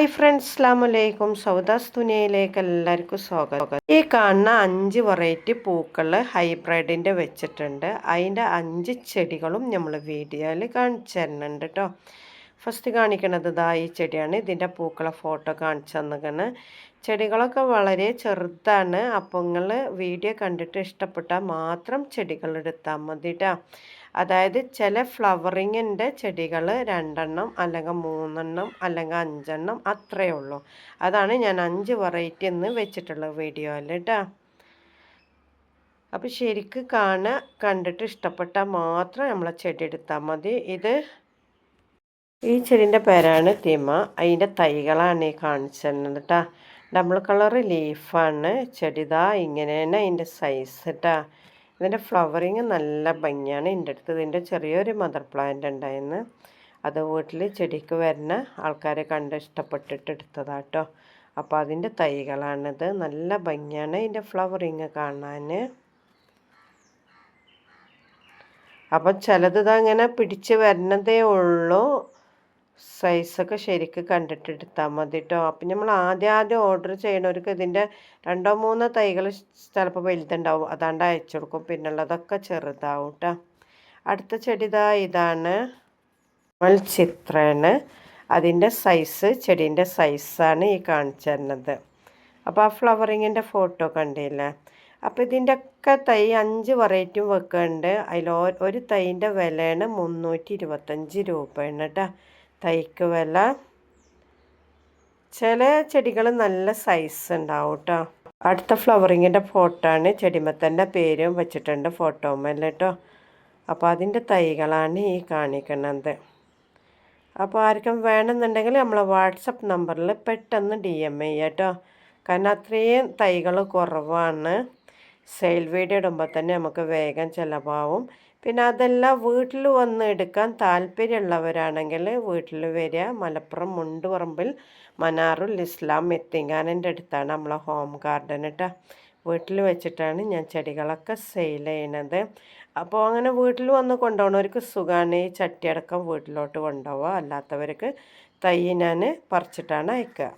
Hi friends അസ്ലാം വലൈക്കും സൗദാസ് തുനിയയിലേക്ക് എല്ലാവർക്കും സ്വാഗതം. ഈ കാണുന്ന അഞ്ച് വെറൈറ്റി പൂക്കൾ ഹൈബ്രിഡിന്റെ വെച്ചിട്ടുണ്ട്. അതിന്റെ അഞ്ച് ചെടികളും നമ്മൾ വീഡിയോയിൽ കാണിച്ചു തരുന്നുണ്ട് കേട്ടോ ഫസ്റ്റ് കാണിക്കുന്നത് ഇതാ ഈ ചെടിയാണ്. ഇതിന്റെ പൂക്കളെ ഫോട്ടോ കാണിച്ചു തന്നിരിക്കുന്നത് ചെടികളൊക്കെ വളരെ ചെറുതാണ്. അപ്പോൾ നിങ്ങൾ വീഡിയോ കണ്ടിട്ട് ഇഷ്ടപ്പെട്ടാൽ മാത്രം ചെടികൾ എടുത്താൽ മതി അതായത് ചില ഫ്ലവറിങ്ങിന്റെ ചെടികൾ രണ്ടെണ്ണം അല്ലെങ്കിൽ മൂന്നെണ്ണം അല്ലെങ്കിൽ അഞ്ചെണ്ണം അത്രയേ ഉള്ളൂ. അതാണ് ഞാൻ അഞ്ച് വെറൈറ്റി എന്ന് വെച്ചിട്ടുള്ള വീഡിയോയിൽ കേട്ടോ അപ്പോൾ ശരിക്ക് കാണുക കണ്ടിട്ട് ഇഷ്ടപ്പെട്ടാൽ മാത്രം നമ്മളെ ചെടി എടുത്താൽ മതി. ഇത് ഈ ചെടിന്റെ പേരാണ് തിമ. അതിന്റെ തൈകളാണ് ഈ കാണിച്ചിരുന്നത് കേട്ടോ ഡബിൾ കളർ ലീഫാണ്. ചെടിതാ ഇങ്ങനെയാണ് അതിന്റെ സൈസ് കേട്ടോ ഇതിന്റെ ഫ്ലവറിങ് നല്ല ഭംഗിയാണ്. എന്റെ അടുത്ത് ഇതിന്റെ ചെറിയൊരു മദർ പ്ലാന്റ് ഉണ്ടായിരുന്നു. അത് വീട്ടിൽ ചെടിക്ക് വരുന്ന ആൾക്കാരെ കണ്ട് ഇഷ്ടപ്പെട്ടിട്ട് എടുത്തതാണ് കേട്ടോ അപ്പോൾ അതിന്റെ തൈകളാണിത്. നല്ല ഭംഗിയാണ് ഇതിന്റെ ഫ്ലവറിങ് കാണാൻ അപ്പം ചിലത് ഇതങ്ങനെ പിടിച്ച് വരുന്നതേ ഉള്ളൂ. സൈസൊക്കെ ശരിക്ക് കണ്ടിട്ട് എടുത്താൽ മതി കേട്ടോ അപ്പം നമ്മൾ ആദ്യം ആദ്യം ഓർഡർ ചെയ്യണവർക്ക് ഇതിന്റെ രണ്ടോ മൂന്നോ തൈകൾ ചിലപ്പോൾ വലുതുണ്ടാവും. അതാണ്ട് അയച്ചു കൊടുക്കും. പിന്നുള്ളതൊക്കെ ചെറുതാവും കേട്ടോ അടുത്ത ചെടി ഇതാണ് ഇതാണ് ചിത്രമാണ് അതിന്റെ സൈസ് ചെടീന്റെ സൈസാണ് ഈ കാണിച്ചു തരുന്നത്. അപ്പോൾ ആ ഫ്ലവറിങ്ങിന്റെ ഫോട്ടോ കണ്ടില്ലേ? അപ്പോൾ ഇതിന്റെ ഒക്കെ തൈ അഞ്ച് വെറൈറ്റിയും വെക്കുന്നുണ്ട് അതിൽ ഒരു തൈന്റെ വിലയാണ് മുന്നൂറ്റി ഇരുപത്തഞ്ച് രൂപയാണ് കേട്ടോ തൈക്ക് വില ചില ചെടികൾ നല്ല സൈസ് ഉണ്ടാവും കേട്ടോ അടുത്ത ഫ്ലവറിങ്ങിന്റെ ഫോട്ടോ ആണ് ചെടിമത്തന്റെ പേരും വെച്ചിട്ടുണ്ട് ഫോട്ടോമല്ല കേട്ടോ അപ്പോൾ അതിന്റെ തൈകളാണ് ഈ കാണിക്കുന്നത് അപ്പോൾ ആർക്കും വേണമെന്നുണ്ടെങ്കിൽ നമ്മളെ വാട്സപ്പ് നമ്പറിൽ പെട്ടെന്ന് ഡി എം ഐ കേട്ടോ കാരണം അത്രയും തൈകൾ കുറവാണ്. സെയിൽ വീഡിയോ ഇടുമ്പോൾ തന്നെ നമുക്ക് വേഗം ചിലവാകും പിന്നെ അതെല്ലാം വീട്ടിൽ വന്ന് എടുക്കാൻ താല്പര്യമുള്ളവരാണെങ്കിൽ വീട്ടിൽ വരിക. മലപ്പുറം മുണ്ടുപറമ്പിൽ മനാറുൽ ഇസ്ലാം എത്തിങ്കാനന്റെ അടുത്താണ് നമ്മളെ ഹോം ഗാർഡൻ കേട്ടോ വീട്ടിൽ വെച്ചിട്ടാണ് ഞാൻ ചെടികളൊക്കെ സെയിൽ ചെയ്യണത്. അപ്പോൾ അങ്ങനെ വീട്ടിൽ വന്ന് കൊണ്ടുപോകണവർക്ക് സുഖമാണ് ഈ ചട്ടിയടക്കം വീട്ടിലോട്ട് കൊണ്ടുപോവുക അല്ലാത്തവർക്ക് തൈ ഞാൻ പറിച്ചിട്ടാണ് അയക്കുക.